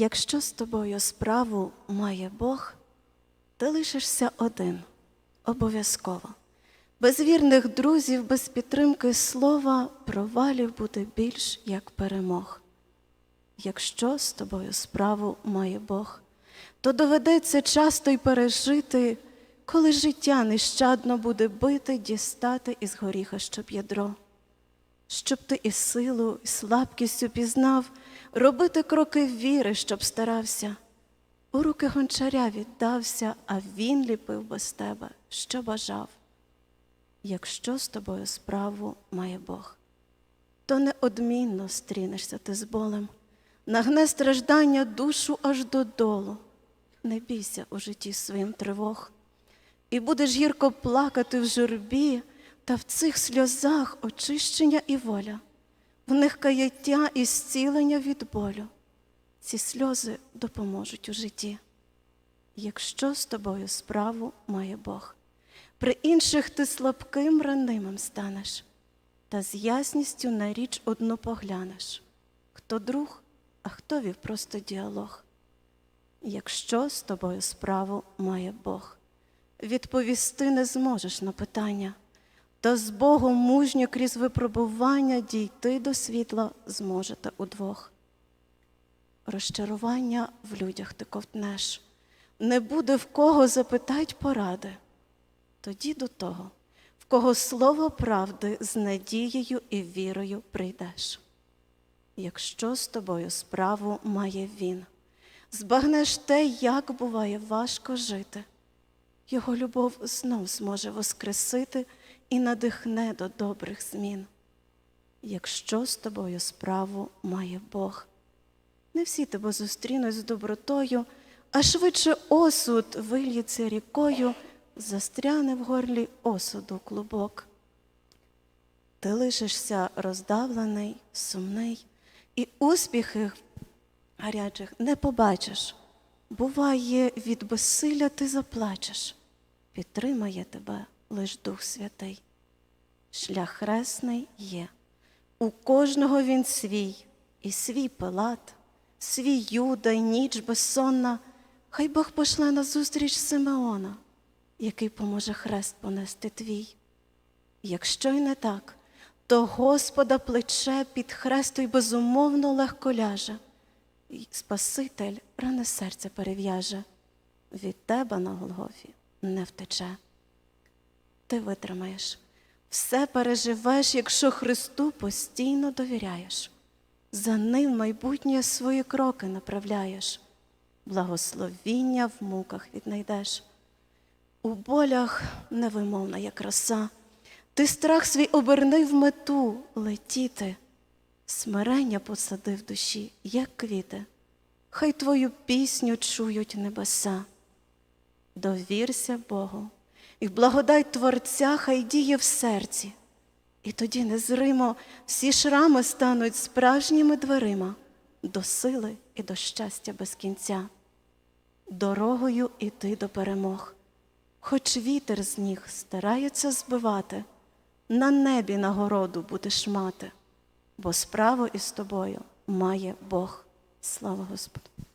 Якщо з тобою справу має Бог, ти лишишся один, обов'язково. Без вірних друзів, без підтримки слова провалів буде більш як перемог. Якщо з тобою справу має Бог, то доведеться часто й пережити, коли життя нещадно буде бити, дістати із горіха, щоб ядро, щоб ти і силу, і слабкістю пізнав, робити кроки віри, щоб старався. У руки гончаря віддався, а він ліпив без тебе, що бажав. Якщо з тобою справу має Бог, то неодмінно стрінешся ти з болем, нагне страждання душу аж додолу. Не бійся у житті своїм тривог, і будеш гірко плакати в журбі, та в цих сльозах очищення і воля, в них каяття і зцілення від болю. Ці сльози допоможуть у житті. Якщо з тобою справу має Бог, при інших ти слабким ранимим станеш, та з ясністю на річ одну поглянеш, хто друг, а хто вів просто діалог. Якщо з тобою справу має Бог, відповісти не зможеш на питання, та з Богом мужньо крізь випробування дійти до світла зможете удвох. Розчарування в людях ти ковтнеш, не буде в кого запитать поради. Тоді до того, в кого слово правди з надією і вірою прийдеш. Якщо з тобою справу має він, збагнеш те, як буває важко жити. Його любов знов зможе воскресити і надихне до добрих змін. Якщо з тобою справу має Бог, не всі тебе зустрінуть з добротою, а швидше осуд вильється рікою, застряне в горлі осуду клубок. Ти лишишся роздавлений, сумний, і успіхів гарячих не побачиш. Буває, від безсилля ти заплачеш, підтримає тебе лиш Дух Святий. Шлях хресний є, у кожного він свій, і свій пилат, свій юда, й ніч безсонна, хай Бог пошле на зустріч Симеона, який поможе хрест понести твій. Якщо й не так, то Господа плече під хресту безумовно легко ляже, і Спаситель ране серце перев'яже, від тебе на Голгофі не втече. Ти витримаєш, все переживеш, якщо Христу постійно довіряєш, за ним майбутнє свої кроки направляєш, благословіння в муках віднайдеш. У болях невимовна є краса, ти страх свій оберни в мету летіти, смирення посади в душі, як квіти, хай твою пісню чують небеса. Довірся Богу, і благодать Творця хай діє в серці, і тоді незримо всі шрами стануть справжніми дверима до сили і до щастя без кінця. Дорогою іти до перемог, хоч вітер з ніг старається збивати, на небі нагороду будеш мати, бо справу із тобою має Бог. Слава Господу!